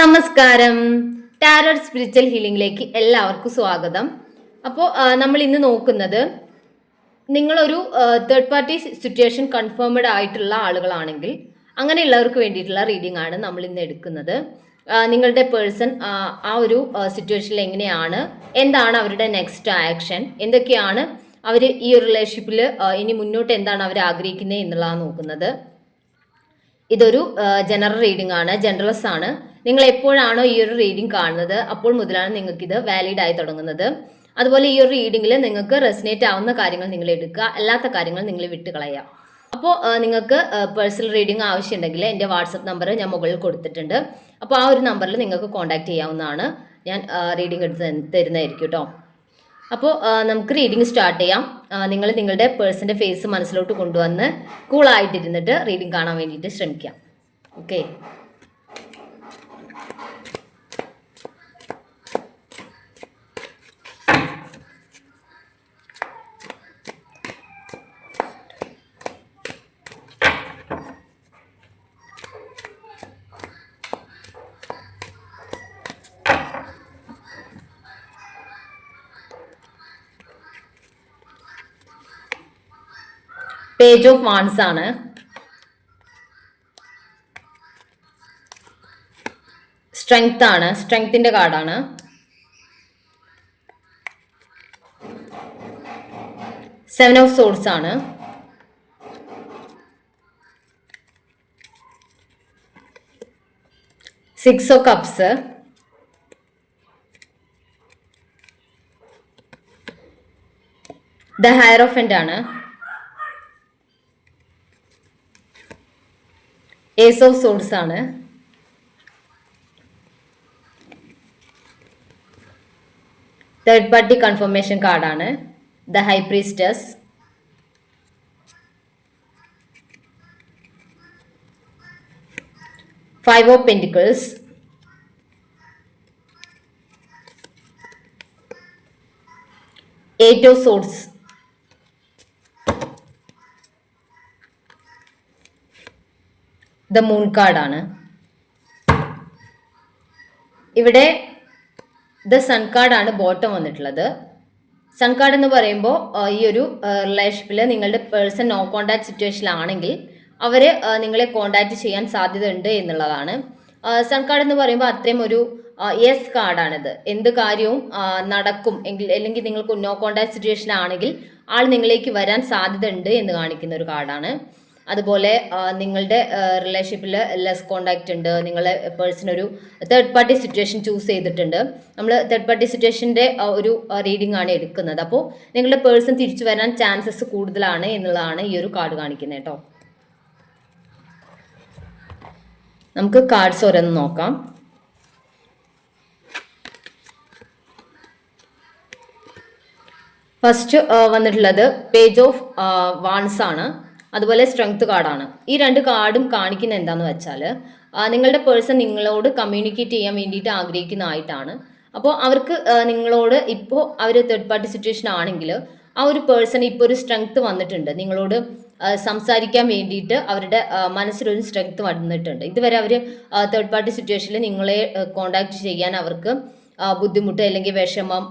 നമസ്കാരം. ടാരർ സ്പിരിച്വൽ ഹീലിംഗിലേക്ക് എല്ലാവർക്കും സ്വാഗതം. അപ്പോൾ നമ്മൾ ഇന്ന് നോക്കുന്നത് നിങ്ങളൊരു തേർഡ് പാർട്ടി സിറ്റുവേഷൻ കൺഫേംഡ് ആയിട്ടുള്ള ആളുകളാണെങ്കിൽ അങ്ങനെയുള്ളവർക്ക് വേണ്ടിയിട്ടുള്ള റീഡിംഗ് ആണ് നമ്മൾ ഇന്ന് എടുക്കുന്നത്. നിങ്ങളുടെ പേഴ്സൺ ആ ഒരു സിറ്റുവേഷനിൽ എങ്ങനെയാണ് എന്താണ് അവരുടെ നെക്സ്റ്റ് ആക്ഷൻ എന്തൊക്കെയാണ് അവർ ഈ റിലേഷൻഷിപ്പിൽ ഇനി മുന്നോട്ട് എന്താണ് അവർ ആഗ്രഹിക്കുന്നത് എന്നുള്ളതാണ് നോക്കുന്നത്. ഇതൊരു ജനറൽ റീഡിംഗ് ആണ് ജനറൽസ് ആണ്. നിങ്ങൾ എപ്പോഴാണോ ഈ ഒരു റീഡിംഗ് കാണുന്നത്? അപ്പോൾ മുതലാണ് നിങ്ങൾക്ക് ഇത് വാലിഡ് ആയി തുടങ്ങുന്നത്. അതുപോലെ ഈ ഒരു റീഡിങ്ങിൽ നിങ്ങൾക്ക് റെസിനേറ്റ് ആവുന്ന കാര്യങ്ങൾ നിങ്ങൾ എടുക്കുക. അല്ലാത്ത കാര്യങ്ങൾ നിങ്ങൾ വിട്ടുകളയുക അപ്പോൾ നിങ്ങൾക്ക് പേഴ്സണൽ റീഡിംഗ് ആവശ്യമുണ്ടെങ്കിൽ എന്റെ വാട്സപ്പ് നമ്പർ ഞാൻ മുകളിൽ കൊടുത്തിട്ടുണ്ട്. അപ്പോൾ ആ ഒരു നമ്പറിൽ നിങ്ങൾക്ക് കോൺടാക്ട് ചെയ്യാവുന്നതാണ്. ഞാൻ റീഡിംഗ് എടുത്ത് തരുന്നതായിരിക്കും കേട്ടോ അപ്പോൾ നമുക്ക് റീഡിംഗ് സ്റ്റാർട്ട് ചെയ്യാം. നിങ്ങൾ നിങ്ങളുടെ പേഴ്സന്റെ ഫേസ് മനസ്സിലോട്ട് കൊണ്ടുവന്ന് കൂളായിട്ടിരുന്നിട്ട് റീഡിംഗ് കാണാൻ വേണ്ടിയിട്ട് ശ്രമിക്കാം. ഓക്കെ പേജ് ഓഫ് വാൺസ് ആണ്. സ്ട്രെങ്ത് ആണ്. സ്ട്രെങ്ത്തിന്റെ കാർഡാണ് സെവൻ ഓഫ് സോഡ്സ് ആണ്. Six of cups the hierophant ആണ്. ഏസ് ഓഫ് സോഡ്സ് ആണ് തേർഡ് പാർട്ടി കൺഫർമേഷൻ കാർഡാണ് the high priestess five of pentacles eight of swords the moon കാർഡാണ്. ഇവിടെ ദ സൺ കാർഡാണ് ബോട്ടം വന്നിട്ടുള്ളത്. സൺ കാർഡ് എന്ന് പറയുമ്പോൾ ഈ ഒരു റിലേഷൻഷിപ്പിൽ നിങ്ങളുടെ പേഴ്സൺ നോ കോണ്ടാക്ട് സിറ്റുവേഷനിലാണെങ്കിൽ അവർ നിങ്ങളെ കോണ്ടാക്ട് ചെയ്യാൻ സാധ്യതയുണ്ട് എന്നുള്ളതാണ്. സൺ കാർഡ് എന്ന് പറയുമ്പോൾ അത്രയും ഒരു യെസ് കാർഡാണിത്. എന്ത് കാര്യവും നടക്കും. എങ്കിൽ അല്ലെങ്കിൽ നിങ്ങൾക്ക് നോ കോണ്ടാക്ട് സിറ്റുവേഷൻ ആണെങ്കിൽ ആൾ നിങ്ങളിലേക്ക് വരാൻ സാധ്യതയുണ്ട് എന്ന് കാണിക്കുന്ന ഒരു കാർഡാണ്. അതുപോലെ നിങ്ങളുടെ റിലേഷൻഷിപ്പിൽ ലെസ് കോണ്ടാക്റ്റ് ഉണ്ട്. നിങ്ങളെ പേഴ്സൺ ഒരു തേർഡ് പാർട്ടി സിറ്റുവേഷൻ ചൂസ് ചെയ്തിട്ടുണ്ട്. നമ്മൾ തേർഡ് പാർട്ടി സിറ്റുവേഷന്റെ ഒരു റീഡിംഗ് ആണ് എടുക്കുന്നത്. അപ്പോൾ നിങ്ങളുടെ പേഴ്സൺ തിരിച്ചു വരാൻ ചാൻസസ് കൂടുതലാണ് എന്നുള്ളതാണ് ഈ ഒരു കാർഡ് കാണിക്കുന്നത് കേട്ടോ. നമുക്ക് കാർഡ്സ് ഓരോന്ന് നോക്കാം. ഫസ്റ്റ് വന്നിട്ടുള്ളത് പേജ് ഓഫ് വാൺസ് ആണ്. അതുപോലെ സ്ട്രെങ്ത് കാർഡാണ് ഈ രണ്ട് കാർഡും കാണിക്കുന്ന എന്താന്ന് വെച്ചാൽ നിങ്ങളുടെ പേഴ്സൺ നിങ്ങളോട് കമ്മ്യൂണിക്കേറ്റ് ചെയ്യാൻ വേണ്ടിയിട്ട് ആഗ്രഹിക്കുന്നതായിട്ടാണ്. അപ്പോൾ അവർക്ക് നിങ്ങളോട് ഇപ്പോൾ അവർ തേർഡ് പാർട്ടി സിറ്റുവേഷൻ ആണെങ്കിൽ ആ ഒരു പേഴ്സൺ ഇപ്പോൾ ഒരു സ്ട്രെങ്ത് വന്നിട്ടുണ്ട്. നിങ്ങളോട് സംസാരിക്കാൻ വേണ്ടിയിട്ട് അവരുടെ മനസ്സിലൊരു സ്ട്രെങ്ത് വന്നിട്ടുണ്ട്. ഇതുവരെ അവർ തേർഡ് പാർട്ടി സിറ്റുവേഷനിൽ നിങ്ങളെ കോണ്ടാക്ട് ചെയ്യാൻ അവർക്ക് ബുദ്ധിമുട്ട് അല്ലെങ്കിൽ വിഷമം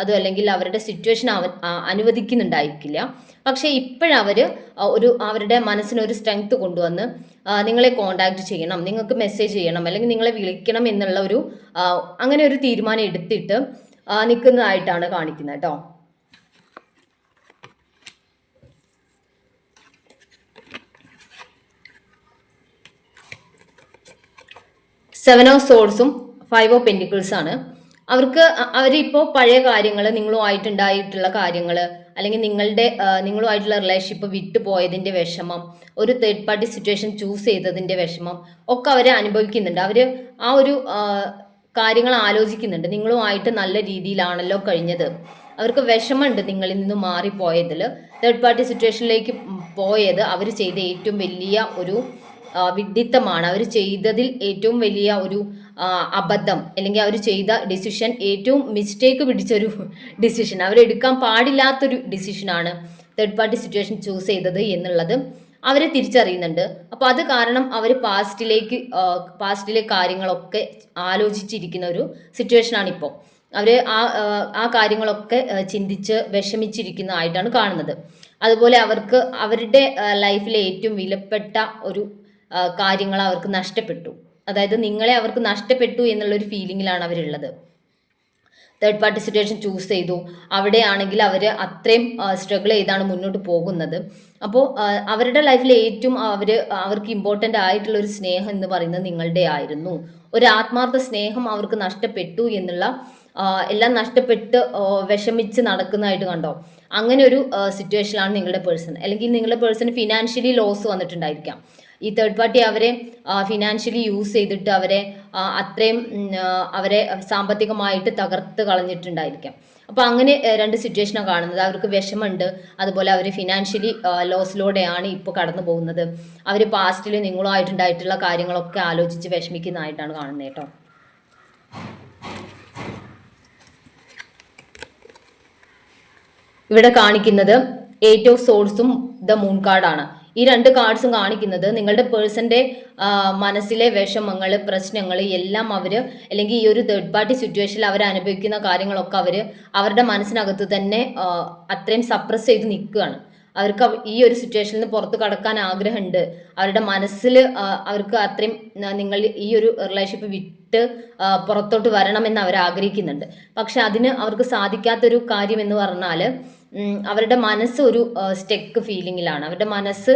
അതും അല്ലെങ്കിൽ അവരുടെ സിറ്റുവേഷൻ അവൻ അനുവദിക്കുന്നുണ്ടായിരിക്കില്ല. പക്ഷേ ഇപ്പോഴവർ ഒരു അവരുടെ മനസ്സിനൊരു സ്ട്രെങ്ത് കൊണ്ടുവന്ന് നിങ്ങളെ കോണ്ടാക്ട് ചെയ്യണം നിങ്ങൾക്ക് മെസ്സേജ് ചെയ്യണം അല്ലെങ്കിൽ നിങ്ങളെ വിളിക്കണം എന്നുള്ള ഒരു അങ്ങനെ ഒരു തീരുമാനം എടുത്തിട്ട് നിൽക്കുന്നതായിട്ടാണ് കാണിക്കുന്നത് കേട്ടോ. സെവൻ ഓഫ് സോൾസും ഫൈവ് ഓഫ് പെന്റിക്കിൾസ് ആണ്. അവർക്ക് അവരിപ്പോ പഴയ കാര്യങ്ങൾ നിങ്ങളുമായിട്ടുണ്ടായിട്ടുള്ള കാര്യങ്ങൾ അല്ലെങ്കിൽ നിങ്ങളുടെ നിങ്ങളുമായിട്ടുള്ള റിലേഷൻഷിപ്പ് വിട്ടുപോയതിന്റെ വിഷമം ഒരു തേർഡ് പാർട്ടി സിറ്റുവേഷൻ ചൂസ് ചെയ്തതിന്റെ വിഷമം ഒക്കെ അവർ അനുഭവിക്കുന്നുണ്ട്. അവർ ആ ഒരു കാര്യങ്ങൾ ആലോചിക്കുന്നുണ്ട്. നിങ്ങളുമായിട്ട് നല്ല രീതിയിലാണല്ലോ കഴിഞ്ഞത്. അവർക്ക് വിഷമമുണ്ട് നിങ്ങളിൽ നിന്ന് മാറിപ്പോയതിൽ തേർഡ് പാർട്ടി സിറ്റുവേഷനിലേക്ക് പോയത് അവർ ചെയ്ത ഏറ്റവും വലിയ ഒരു വിഡിത്തമാണ് അവർ ചെയ്തതിൽ ഏറ്റവും വലിയ ഒരു അബദ്ധം അല്ലെങ്കിൽ അവർ ചെയ്ത ഡിസിഷൻ ഏറ്റവും മിസ്റ്റേക്ക് പിടിച്ചൊരു ഡിസിഷൻ അവരെടുക്കാൻ പാടില്ലാത്തൊരു ഡിസിഷനാണ് തേർഡ് പാർട്ടി സിറ്റുവേഷൻ ചൂസ് ചെയ്തത് എന്നുള്ളത് അവരെ തിരിച്ചറിയുന്നുണ്ട്. അപ്പോൾ അത് കാരണം അവർ പാസ്റ്റിലേക്ക് പാസ്റ്റിലെ കാര്യങ്ങളൊക്കെ ആലോചിച്ചിരിക്കുന്ന ഒരു സിറ്റുവേഷനാണ് ഇപ്പോൾ അവർ ആ ആ, കാര്യങ്ങളൊക്കെ ചിന്തിച്ച് വിഷമിച്ചിരിക്കുന്നതായിട്ടാണ് കാണുന്നത്. അതുപോലെ അവർക്ക് അവരുടെ ലൈഫിലെ ഏറ്റവും വിലപ്പെട്ട ഒരു കാര്യങ്ങൾ അവർക്ക് നഷ്ടപ്പെട്ടു. അതായത് നിങ്ങളെ അവർക്ക് നഷ്ടപ്പെട്ടു എന്നുള്ളൊരു ഫീലിങ്ങിലാണ് അവരുള്ളത്. തേർഡ് പാർട്ടി സിറ്റുവേഷൻ ചൂസ് ചെയ്തു. അവിടെയാണെങ്കിൽ അവർ അത്രയും സ്ട്രഗിൾ ചെയ്താണ് മുന്നോട്ട് പോകുന്നത്. അപ്പോൾ അവരുടെ ലൈഫിൽ ഏറ്റവും അവർ അവർക്ക് ഇമ്പോർട്ടന്റ് ആയിട്ടുള്ള ഒരു സ്നേഹം എന്ന് പറയുന്നത് നിങ്ങളുടെ ആയിരുന്നു. ഒരു ആത്മാർത്ഥ സ്നേഹം അവർക്ക് നഷ്ടപ്പെട്ടു എന്നുള്ള എല്ലാം നഷ്ടപ്പെട്ട് വിഷമിച്ച് നടക്കുന്നതായിട്ട് കണ്ടോ? അങ്ങനെ ഒരു സിറ്റുവേഷനിലാണ് നിങ്ങളുടെ പേഴ്സൺ അല്ലെങ്കിൽ നിങ്ങളുടെ പേഴ്സൺ ഫിനാൻഷ്യലി ലോസ് വന്നിട്ടുണ്ടായിരിക്കാം. ഈ തേർഡ് പാർട്ടി അവരെ ഫിനാൻഷ്യലി യൂസ് ചെയ്തിട്ട് അവരെ അത്രയും അവരെ സാമ്പത്തികമായിട്ട് തകർത്ത് കളഞ്ഞിട്ടുണ്ടായിരിക്കാം. അപ്പോൾ അങ്ങനെ രണ്ട് സിറ്റുവേഷനാണ് കാണുന്നത്. അവർക്ക് വിഷമമുണ്ട്. അതുപോലെ അവർ ഫിനാൻഷ്യലി ലോസിലൂടെയാണ് ഇപ്പോൾ കടന്നു പോകുന്നത്. അവർ പാസ്റ്റിൽ നിങ്ങളുമായിട്ടുണ്ടായിട്ടുള്ള കാര്യങ്ങളൊക്കെ ആലോചിച്ച് വിഷമിക്കുന്നതായിട്ടാണ് കാണുന്നത് കേട്ടോ. ഇവിടെ കാണിക്കുന്നത് എയ്റ്റ് ഓഫ് സോഴ്സും ദ മൂൺ കാർഡാണ് ഈ രണ്ട് കാർഡ്സും കാണിക്കുന്നത് നിങ്ങളുടെ പേഴ്സന്റെ മനസ്സിലെ വിഷമങ്ങൾ പ്രശ്നങ്ങൾ എല്ലാം അവർ അല്ലെങ്കിൽ ഈ ഒരു തേർഡ് പാർട്ടി സിറ്റുവേഷനിൽ അവർ അനുഭവിക്കുന്ന കാര്യങ്ങളൊക്കെ അവർ അവരുടെ മനസ്സിനകത്ത് തന്നെ അത്രയും സപ്രസ് ചെയ്ത് നിൽക്കുകയാണ്. അവർക്ക് ഈ ഒരു സിറ്റുവേഷനിൽ നിന്ന് പുറത്ത് കടക്കാൻ ആഗ്രഹമുണ്ട്. അവരുടെ മനസ്സിൽ അവർക്ക് അത്രയും നിങ്ങൾ ഈ ഒരു റിലേഷൻഷിപ്പ് വിട്ട് പുറത്തോട്ട് വരണമെന്ന് അവർ ആഗ്രഹിക്കുന്നുണ്ട്. പക്ഷെ അതിന് അവർക്ക് സാധിക്കാത്തൊരു കാര്യം എന്ന് പറഞ്ഞാൽ അവരുടെ മനസ്സ് ഒരു സ്റ്റെക്ക് ഫീലിങ്ങിലാണ് അവരുടെ മനസ്സ്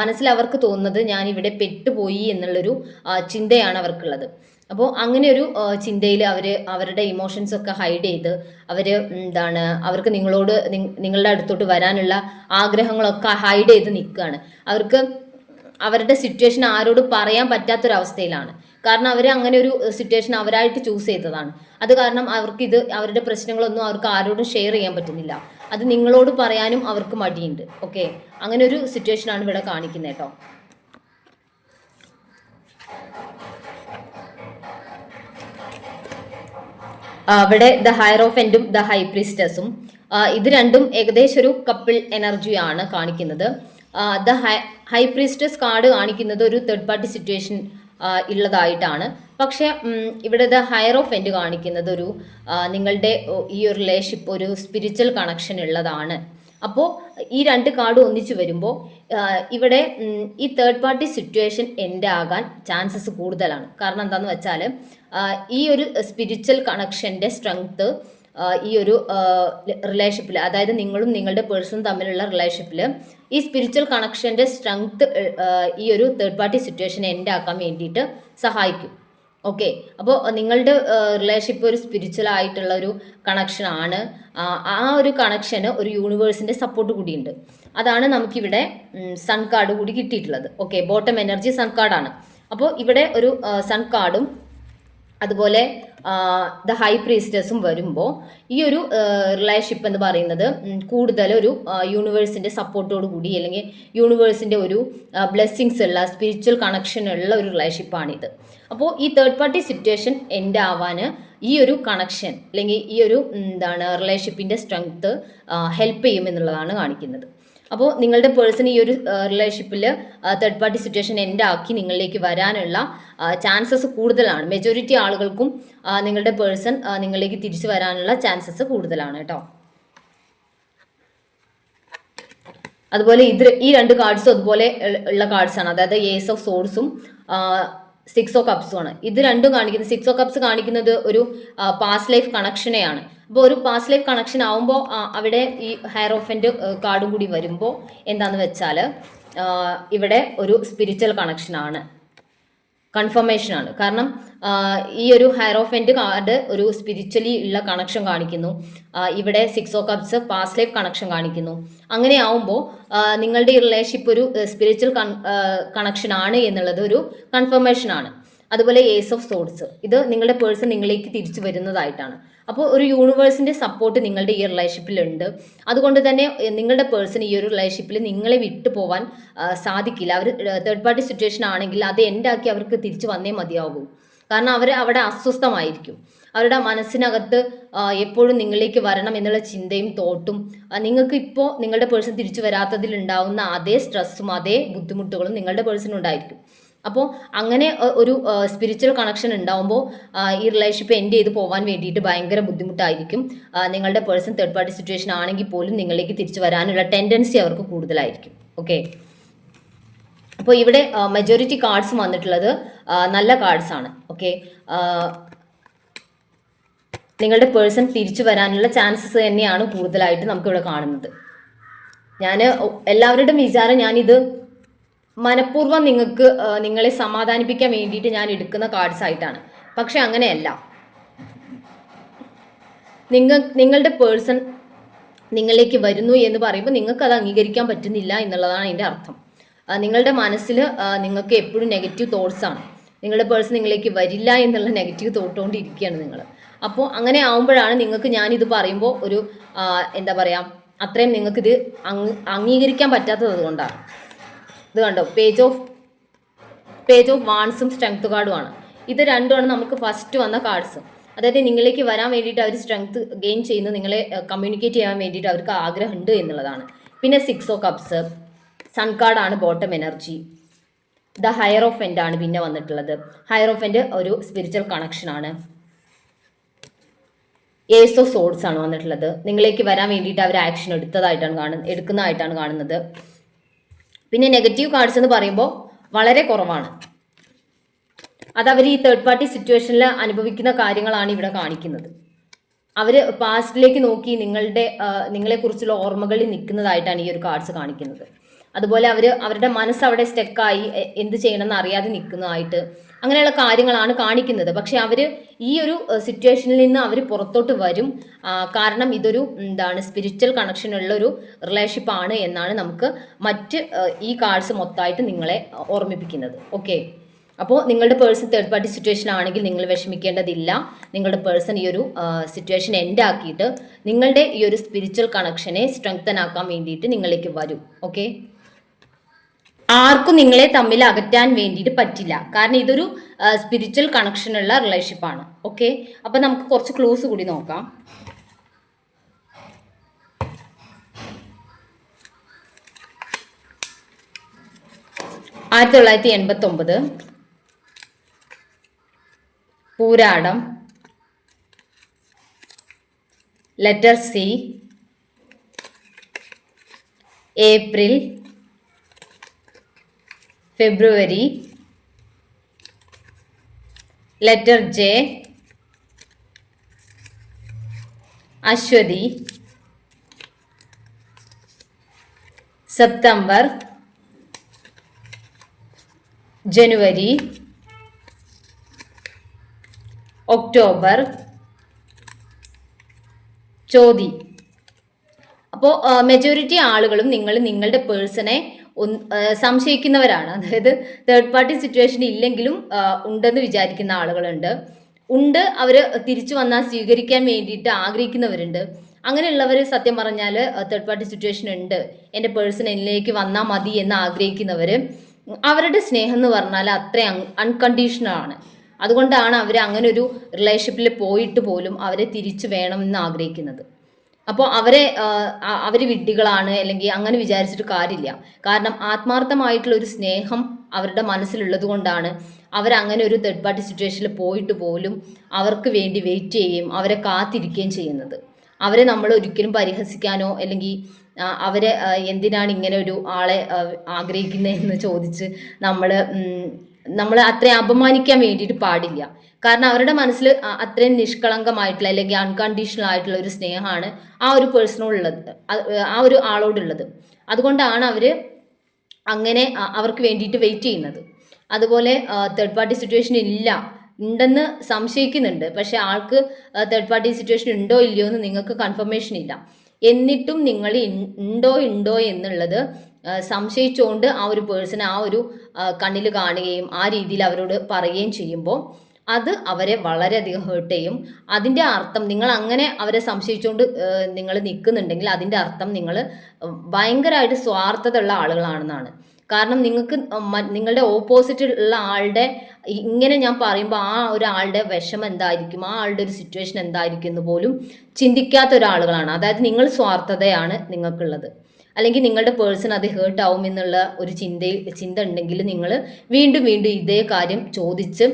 മനസ്സിൽ അവർക്ക് തോന്നുന്നത് ഞാൻ ഇവിടെ പെട്ടുപോയി എന്നുള്ളൊരു ചിന്തയാണ് അവർക്കുള്ളത്. അപ്പോൾ അങ്ങനെ ഒരു ചിന്തയിൽ അവർ അവരുടെ ഇമോഷൻസ് ഒക്കെ ഹൈഡ് ചെയ്ത് അവർ എന്താണ് അവർക്ക് നിങ്ങളോട് നിങ്ങളുടെ അടുത്തോട്ട് വരാനുള്ള ആഗ്രഹങ്ങളൊക്കെ ഹൈഡ് ചെയ്ത് നിൽക്കുകയാണ്. അവർക്ക് അവരുടെ സിറ്റുവേഷൻ ആരോട് പറയാൻ പറ്റാത്തൊരവസ്ഥയിലാണ്. കാരണം അവർ അങ്ങനെ ഒരു സിറ്റുവേഷൻ അവരായിട്ട് ചൂസ് ചെയ്തതാണ്. അത് കാരണം അവർക്ക് ഇത് അവരുടെ പ്രശ്നങ്ങളൊന്നും അവർക്ക് ആരോടും ഷെയർ ചെയ്യാൻ പറ്റുന്നില്ല. അത് നിങ്ങളോട് പറയാനും അവർക്ക് മടിയുണ്ട്. ഓക്കെ അങ്ങനെ ഒരു സിറ്റുവേഷൻ ആണ് ഇവിടെ കാണിക്കുന്നത് കേട്ടോ. ദ ഹയർ ഓഫ് എൻഡും ദ ഹൈ പ്രിസ്റ്റസും ഇത് രണ്ടും ഏകദേശം ഒരു കപ്പിൾ എനർജിയാണ് കാണിക്കുന്നത്. The high high priestess card കാണിക്കുന്നത് ഒരു തേർഡ് പാർട്ടി സിറ്റുവേഷൻ ഉള്ളതായിട്ടാണ് പക്ഷേ ഇവിടെ ദ ഹയർ ഓഫ് എൻഡ് കാണിക്കുന്നത് ഒരു നിങ്ങളുടെ ഈ ഒരു റിലേഷൻഷിപ്പ് ഒരു സ്പിരിച്വൽ കണക്ഷൻ ഉള്ളതാണ് അപ്പോൾ ഈ രണ്ട് കാർഡും ഒന്നിച്ചു വരുമ്പോൾ ഇവിടെ ഈ തേർഡ് പാർട്ടി സിറ്റുവേഷൻ എന്റെ ആകാൻ ചാൻസസ് കൂടുതലാണ്. കാരണം എന്താണെന്ന് വെച്ചാൽ ഈ ഒരു സ്പിരിച്വൽ കണക്ഷന്റെ സ്ട്രെങ്ത് ഈ ഒരു റിലേഷൻഷിപ്പിൽ അതായത് നിങ്ങളും നിങ്ങളുടെ പേഴ്സണും തമ്മിലുള്ള റിലേഷൻഷിപ്പിൽ ഈ സ്പിരിച്വൽ കണക്ഷന്റെ സ്ട്രെങ്ത് ഈ ഒരു തേർഡ് പാർട്ടി സിറ്റുവേഷൻ എൻഡ് ആക്കാൻ വേണ്ടിയിട്ട് സഹായിക്കും. ഓക്കെ അപ്പോൾ നിങ്ങളുടെ റിലേഷൻഷിപ്പ് ഒരു സ്പിരിച്വൽ ആയിട്ടുള്ള ഒരു കണക്ഷൻ ആണ്. ആ ഒരു കണക്ഷന് ഒരു യൂണിവേഴ്സിന്റെ സപ്പോർട്ട് കൂടിയുണ്ട്. അതാണ് നമുക്കിവിടെ സൺ കാർഡ് കൂടി കിട്ടിയിട്ടുള്ളത്. ഓക്കെ ബോട്ടം എനർജി സൺ കാർഡാണ് അപ്പോൾ ഇവിടെ ഒരു സൺ കാർഡും അതുപോലെ ദ ഹൈ പ്രീസ്റ്റസും വരുമ്പോൾ ഈ ഒരു റിലേഷൻഷിപ്പ് എന്ന് പറയുന്നത് കൂടുതൽ ഒരു യൂണിവേഴ്സിന്റെ സപ്പോർട്ടോട് കൂടി അല്ലെങ്കിൽ യൂണിവേഴ്സിന്റെ ഒരു ബ്ലെസ്സിങ്സ് ഉള്ള സ്പിരിച്വൽ കണക്ഷൻ ഉള്ള ഒരു റിലേഷൻഷിപ്പാണിത് അപ്പോൾ ഈ തേർഡ് പാർട്ടി സിറ്റുവേഷൻ എൻഡ് ആവാൻ ഈ ഒരു കണക്ഷൻ അല്ലെങ്കിൽ ഈ ഒരു എന്താണ് റിലേഷൻഷിപ്പിന്റെ സ്ട്രെങ്ത്ത് ഹെൽപ്പ് ചെയ്യും എന്നുള്ളതാണ് കാണിക്കുന്നത്. അപ്പോൾ നിങ്ങളുടെ പേഴ്സൺ ഈ ഒരു റിലേഷൻഷിപ്പിൽ തേർഡ് പാർട്ടി സിറ്റുവേഷൻ എൻഡ് ആക്കി നിങ്ങളിലേക്ക് വരാനുള്ള ചാൻസസ് കൂടുതലാണ്. മെജോറിറ്റി ആളുകൾക്കും നിങ്ങളുടെ പേഴ്സൺ നിങ്ങളിലേക്ക് തിരിച്ചു വരാനുള്ള ചാൻസസ് കൂടുതലാണ് കേട്ടോ. അതുപോലെ ഇത് ഈ രണ്ട് കാർഡ്സും അതുപോലെ ഉള്ള- ഉള്ള കാർഡ്സ് ആണ്. അതായത് ഏസ് ഓഫ് സോഡ്സും സിക്സ് ഓഫ് കപ്സും ആണ്. ഇത് രണ്ടും കാണിക്കുന്നത് സിക്സ് ഓഫ് കപ്സ് കാണിക്കുന്നത് ഒരു പാസ്റ്റ് ലൈഫ് കണക്ഷനെയാണ് അപ്പോൾ ഒരു പാസ് ലൈഫ് കണക്ഷൻ ആവുമ്പോൾ അവിടെ ഈ ഹയർ ഹയറോഫന്റെ കാർഡും കൂടി വരുമ്പോൾ എന്താന്ന് വെച്ചാൽ ഇവിടെ ഒരു സ്പിരിച്വൽ കണക്ഷനാണ് കൺഫർമേഷൻ ആണ്. കാരണം ഈ ഒരു ഹയറോഫെന്റ് കാർഡ് ഒരു സ്പിരിച്വലി ഉള്ള കണക്ഷൻ കാണിക്കുന്നു. ഇവിടെ six of cups past life connection കാണിക്കുന്നു. അങ്ങനെ ആവുമ്പോൾ നിങ്ങളുടെ റിലേഷൻഷിപ്പ് ഒരു സ്പിരിച്വൽ കണക്ഷൻ ആണ് എന്നുള്ളത് ഒരു കൺഫർമേഷൻ ആണ്. അതുപോലെ ഏസ് ഓഫ് സോഡ്സ് ഇത് നിങ്ങളുടെ പേഴ്സൺ നിങ്ങളിലേക്ക് തിരിച്ചു വരുന്നതായിട്ടാണ്. അപ്പോൾ ഒരു യൂണിവേഴ്സിന്റെ സപ്പോർട്ട് നിങ്ങളുടെ ഈ റിലേഷൻഷിപ്പിലുണ്ട് അതുകൊണ്ട് തന്നെ നിങ്ങളുടെ പേഴ്സൺ ഈ ഒരു റിലേഷൻഷിപ്പിൽ നിങ്ങളെ വിട്ടു പോവാൻ സാധിക്കില്ല. അവർ തേർഡ് പാർട്ടി സിറ്റുവേഷൻ ആണെങ്കിൽ അത് എൻഡാക്കി അവർക്ക് തിരിച്ചു വന്നേ മതിയാകൂ കാരണം അവർ അവിടെ അസ്വസ്ഥമായിരിക്കും. അവരുടെ മനസ്സിനകത്ത് എപ്പോഴും നിങ്ങളിലേക്ക് വരണം എന്നുള്ള ചിന്തയും തോട്ടും നിങ്ങൾക്ക് ഇപ്പോൾ നിങ്ങളുടെ പേഴ്സൺ തിരിച്ചു വരാത്തതിൽ ഉണ്ടാവുന്ന അതേ സ്ട്രെസ്സും അതേ ബുദ്ധിമുട്ടുകളും നിങ്ങളുടെ പേഴ്സൺ ഉണ്ടായിരിക്കും. അപ്പോൾ അങ്ങനെ ഒരു സ്പിരിച്വൽ കണക്ഷൻ ഉണ്ടാവുമ്പോൾ ഈ റിലേഷൻഷിപ്പ് എൻഡ് ചെയ്ത് പോകാൻ വേണ്ടിയിട്ട് ഭയങ്കര ബുദ്ധിമുട്ടായിരിക്കും. നിങ്ങളുടെ പേഴ്സൺ തേർഡ് പാർട്ടി സിറ്റുവേഷൻ ആണെങ്കിൽ പോലും നിങ്ങളിലേക്ക് തിരിച്ചു വരാനുള്ള ടെൻഡൻസി അവർക്ക് കൂടുതലായിരിക്കും. ഓക്കെ അപ്പോൾ ഇവിടെ മെജോറിറ്റി കാർഡ്സ് വന്നിട്ടുള്ളത് നല്ല കാർഡ്സ് ആണ്. ഓക്കെ നിങ്ങളുടെ പേഴ്സൺ തിരിച്ചു വരാനുള്ള ചാൻസസ് തന്നെയാണ് കൂടുതലായിട്ട് നമുക്കിവിടെ കാണുന്നത്. ഞാൻ എല്ലാവരുടെയും വിചാരം ഞാനിത് മനഃപൂർവം നിങ്ങൾക്ക് നിങ്ങളെ സമാധാനിപ്പിക്കാൻ വേണ്ടിയിട്ട് ഞാൻ എടുക്കുന്ന കാർഡ്സ് ആയിട്ടാണ്. പക്ഷെ അങ്ങനെയല്ല. നിങ്ങൾ നിങ്ങളുടെ പേഴ്സൺ നിങ്ങളിലേക്ക് വരുന്നു എന്ന് പറയുമ്പോൾ നിങ്ങൾക്ക് അത് അംഗീകരിക്കാൻ പറ്റുന്നില്ല എന്നുള്ളതാണ് അതിന്റെ അർത്ഥം. നിങ്ങളുടെ മനസ്സിൽ നിങ്ങൾക്ക് എപ്പോഴും നെഗറ്റീവ് തോട്ട്സ് ആണ്. നിങ്ങളുടെ പേഴ്സൺ നിങ്ങളിലേക്ക് വരില്ല എന്നുള്ള നെഗറ്റീവ് തോട്ടുകൊണ്ടിരിക്കുകയാണ് നിങ്ങൾ. അപ്പോൾ അങ്ങനെ ആവുമ്പോഴാണ് നിങ്ങൾക്ക് ഞാനിത് പറയുമ്പോൾ ഒരു എന്താ പറയുക അത്രയും നിങ്ങൾക്കിത് അംഗീകരിക്കാൻ പറ്റാത്തത് അതുകൊണ്ടാണ്. ഇത് കണ്ടോ? പേജ് ഓഫ് പേജ് ഓഫ് വാൺസും സ്ട്രെങ്ത് കാർഡുമാണ് ഇത് രണ്ടുമാണ് നമുക്ക് ഫസ്റ്റ് വന്ന കാർഡ്സ് അതായത് നിങ്ങളിലേക്ക് വരാൻ വേണ്ടിയിട്ട് അവർ സ്ട്രെങ്ത് ഗെയിൻ ചെയ്യുന്നത് നിങ്ങളെ കമ്മ്യൂണിക്കേറ്റ് ചെയ്യാൻ വേണ്ടിയിട്ട് അവർക്ക് ആഗ്രഹമുണ്ട് എന്നുള്ളതാണ്. പിന്നെ സിക്സ് ഓ കപ്സ് സൺ കാർഡാണ് bottom energy the higher of end ആണ് പിന്നെ വന്നിട്ടുള്ളത്. ഹയർ ഓഫ് എൻഡ് ഒരു സ്പിരിച്വൽ കണക്ഷനാണ് ഏസ് ഓഫ് സോഡ്സ് ആണ് വന്നിട്ടുള്ളത്. നിങ്ങളിലേക്ക് വരാൻ വേണ്ടിയിട്ട് അവർ ആക്ഷൻ എടുത്തതായിട്ടാണ് കാണുന്നത് എടുക്കുന്നതായിട്ടാണ് കാണുന്നത്. പിന്നെ നെഗറ്റീവ് കാർഡ്സ് എന്ന് പറയുമ്പോൾ വളരെ കുറവാണ്. അത് അവർ ഈ തേർഡ് പാർട്ടി സിറ്റുവേഷനിൽ അനുഭവിക്കുന്ന കാര്യങ്ങളാണ് ഇവിടെ കാണിക്കുന്നത്. അവർ പാസ്റ്റിലേക്ക് നോക്കി നിങ്ങളുടെ നിങ്ങളെക്കുറിച്ചുള്ള ഓർമ്മകളിൽ നിൽക്കുന്നതായിട്ടാണ് ഈ ഒരു കാർഡ്സ് കാണിക്കുന്നത്. അതുപോലെ അവർ അവരുടെ മനസ്സ് അവിടെ സ്റ്റെക്കായി എന്ത് ചെയ്യണമെന്ന് അറിയാതെ നിൽക്കുന്നതായിട്ട് അങ്ങനെയുള്ള കാര്യങ്ങളാണ് കാണിക്കുന്നത്. പക്ഷെ അവർ ഈ ഒരു സിറ്റുവേഷനിൽ നിന്ന് അവർ പുറത്തോട്ട് വരും. കാരണം ഇതൊരു എന്താണ് സ്പിരിച്വൽ കണക്ഷൻ ഉള്ള ഒരു റിലേഷൻഷിപ്പ് ആണ് എന്നാണ് നമുക്ക് മറ്റ് ഈ കാർഡ്സ് മൊത്തമായിട്ട് നിങ്ങളെ ഓർമ്മിപ്പിക്കുന്നത്. ഓക്കെ അപ്പോൾ നിങ്ങളുടെ പേഴ്സൺ തേർഡ് പാർട്ടി സിറ്റുവേഷൻ ആണെങ്കിൽ നിങ്ങൾ വിഷമിക്കേണ്ടതില്ല. നിങ്ങളുടെ പേഴ്സൺ ഈ ഒരു സിറ്റുവേഷൻ എൻഡ് ആക്കിയിട്ട് നിങ്ങളുടെ ഈ ഒരു സ്പിരിച്വൽ കണക്ഷനെ സ്ട്രെങ്തൻ ആക്കാൻ വേണ്ടിയിട്ട് നിങ്ങളിലേക്ക് വരും. ഓക്കെ ആർക്കും നിങ്ങളെ തമ്മിൽ അകറ്റാൻ വേണ്ടിയിട്ട് പറ്റില്ല. കാരണം ഇതൊരു സ്പിരിച്വൽ കണക്ഷൻ ഉള്ള റിലേഷൻഷിപ്പ് ആണ്. ഓക്കെ അപ്പൊ നമുക്ക് കുറച്ച് ക്ലോസ് കൂടി നോക്കാം. ആയിരത്തി തൊള്ളായിരത്തി എൺപത്തി ഒമ്പത് Pooradam. Letter C April February. Letter J. Aswathy. September January. October. ചോതി. അപ്പോൾ മെജോറിറ്റി ആളുകളും നിങ്ങൾ നിങ്ങളുടെ പേഴ്സണെ സംശയിക്കുന്നവരാണ്. അതായത് തേർഡ് പാർട്ടി സിറ്റുവേഷൻ ഇല്ലെങ്കിലും ഉണ്ടെന്ന് വിചാരിക്കുന്ന ആളുകളുണ്ട്. ഉണ്ട് അവർ തിരിച്ചു വന്നാൽ സ്വീകരിക്കാൻ വേണ്ടിയിട്ട് ആഗ്രഹിക്കുന്നവരുണ്ട്. അങ്ങനെയുള്ളവർ സത്യം പറഞ്ഞാൽ തേർഡ് പാർട്ടി സിറ്റുവേഷൻ ഉണ്ട്. എന്റെ പേഴ്സൺ എന്നിലേക്ക് വന്നാൽ മതി എന്ന് ആഗ്രഹിക്കുന്നവർ അവരുടെ സ്നേഹം എന്ന് പറഞ്ഞാൽ അത്ര അൺകണ്ടീഷണൽ ആണ്. അതുകൊണ്ടാണ് അവർ അങ്ങനെ ഒരു റിലേഷൻഷിപ്പിൽ പോയിട്ട് പോലും അവരെ തിരിച്ചു വേണമെന്ന് ആഗ്രഹിക്കുന്നത്. അപ്പോൾ അവരെ അവർ വിഡ്ഢികളാണ് അല്ലെങ്കിൽ അങ്ങനെ വിചാരിച്ചിട്ട് കാര്യമില്ല. കാരണം ആത്മാർത്ഥമായിട്ടുള്ള ഒരു സ്നേഹം അവരുടെ മനസ്സിലുള്ളത് കൊണ്ടാണ് അവരങ്ങനെ ഒരു തേർഡ് പാർട്ടി സിറ്റുവേഷനിൽ പോയിട്ട് പോലും അവർക്ക് വേണ്ടി വെയിറ്റ് ചെയ്യുകയും അവരെ കാത്തിരിക്കുകയും ചെയ്യുന്നത്. അവരെ നമ്മൾ ഒരിക്കലും പരിഹസിക്കാനോ അല്ലെങ്കിൽ അവരെ എന്തിനാണ് ഇങ്ങനെ ഒരു ആളെ ആഗ്രഹിക്കുന്നതെന്ന് ചോദിച്ച് നമ്മൾ നമ്മളെ അത്രയും അപമാനിക്കാൻ വേണ്ടിയിട്ട് പാടില്ല. കാരണം അവരുടെ മനസ്സിൽ അത്രയും നിഷ്കളങ്കമായിട്ടുള്ള അല്ലെങ്കിൽ അൺകണ്ടീഷണൽ ആയിട്ടുള്ള ഒരു സ്നേഹമാണ് ആ ഒരു പേഴ്സണോടുള്ളത് ആ ഒരു ആളോടുള്ളത്. അതുകൊണ്ടാണ് അവർ അങ്ങനെ അവർക്ക് വേണ്ടിയിട്ട് വെയിറ്റ് ചെയ്യുന്നത്. അതുപോലെ തേർഡ് പാർട്ടി സിറ്റുവേഷൻ ഇല്ല ഉണ്ടെന്ന് സംശയിക്കുന്നുണ്ട്. പക്ഷെ ആൾക്ക് തേർഡ് പാർട്ടി സിറ്റുവേഷൻ ഉണ്ടോ ഇല്ലയോ എന്ന് നിങ്ങൾക്ക് കൺഫർമേഷൻ ഇല്ല. എന്നിട്ടും നിങ്ങൾ ഉണ്ടോ ഉണ്ടോ എന്നുള്ളത് സംശയിച്ചുകൊണ്ട് ആ ഒരു പേഴ്സൺ ആ ഒരു കണ്ണിൽ കാണുകയും ആ രീതിയിൽ അവരോട് പറയുകയും ചെയ്യുമ്പോൾ അത് അവരെ വളരെയധികം ഹേർട്ട് ചെയ്യും. അതിന്റെ അർത്ഥം നിങ്ങൾ അങ്ങനെ അവരെ സംശയിച്ചുകൊണ്ട് നിങ്ങൾ നിൽക്കുന്നുണ്ടെങ്കിൽ അതിന്റെ അർത്ഥം നിങ്ങൾ ഭയങ്കരമായിട്ട് സ്വാർത്ഥത ഉള്ള ആളുകളാണെന്നാണ്. കാരണം നിങ്ങൾക്ക് നിങ്ങളുടെ ഓപ്പോസിറ്റ് ഉള്ള ആളുടെ ഇങ്ങനെ ഞാൻ പറയുമ്പോൾ ആ ഒരാളുടെ വിഷമം എന്തായിരിക്കും? ആ ആളുടെ ഒരു സിറ്റുവേഷൻ എന്തായിരിക്കും എന്ന് പോലും ചിന്തിക്കാത്ത ഒരാളുകളാണ്. അതായത് നിങ്ങൾ സ്വാർത്ഥതയാണ് നിങ്ങൾക്കുള്ളത്. അല്ലെങ്കിൽ നിങ്ങളുടെ പേഴ്സൺ അത് ഹേർട്ട് ആവും എന്നുള്ള ഒരു ചിന്ത ചിന്ത ഉണ്ടെങ്കിൽ നിങ്ങൾ വീണ്ടും വീണ്ടും ഇതേ കാര്യം ചോദിച്ച്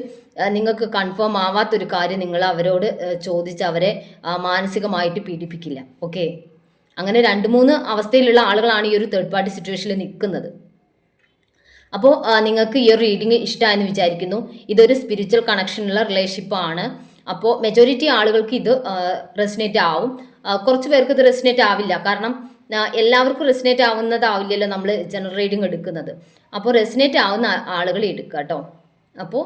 നിങ്ങൾക്ക് കൺഫേം ആവാത്തൊരു കാര്യം നിങ്ങൾ അവരോട് ചോദിച്ച് അവരെ മാനസികമായിട്ട് പീഡിപ്പിക്കില്ല. ഓക്കെ അങ്ങനെ രണ്ട് മൂന്ന് അവസ്ഥയിലുള്ള ആളുകളാണ് ഈ ഒരു തേർഡ് പാർട്ടി സിറ്റുവേഷനിൽ നിൽക്കുന്നത് അപ്പോൾ നിങ്ങൾക്ക് ഈ ഒരു റീഡിങ് ഇഷ്ടമായെന്ന് വിചാരിക്കുന്നു. ഇതൊരു സ്പിരിച്വൽ കണക്ഷനുള്ള റിലേഷൻഷിപ്പ് ആണ്. അപ്പോൾ മെജോറിറ്റി ആളുകൾക്ക് ഇത് റെസിനേറ്റ് ആവും. കുറച്ച് പേർക്ക് ഇത് റെസിനേറ്റ് ആവില്ല. കാരണം എല്ലാവർക്കും റെസിനേറ്റ് ആവുന്നതാവില്ലല്ലോ നമ്മൾ ജനറൽ റീഡിങ് എടുക്കുന്നത്. അപ്പോൾ റെസിനേറ്റ് ആവുന്ന ആളുകൾ എടുക്കുക കേട്ടോ അപ്പോൾ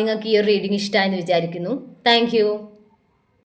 നിങ്ങൾക്ക് ഈ ഒരു റീഡിങ് ഇഷ്ടമായെന്ന് വിചാരിക്കുന്നു. താങ്ക്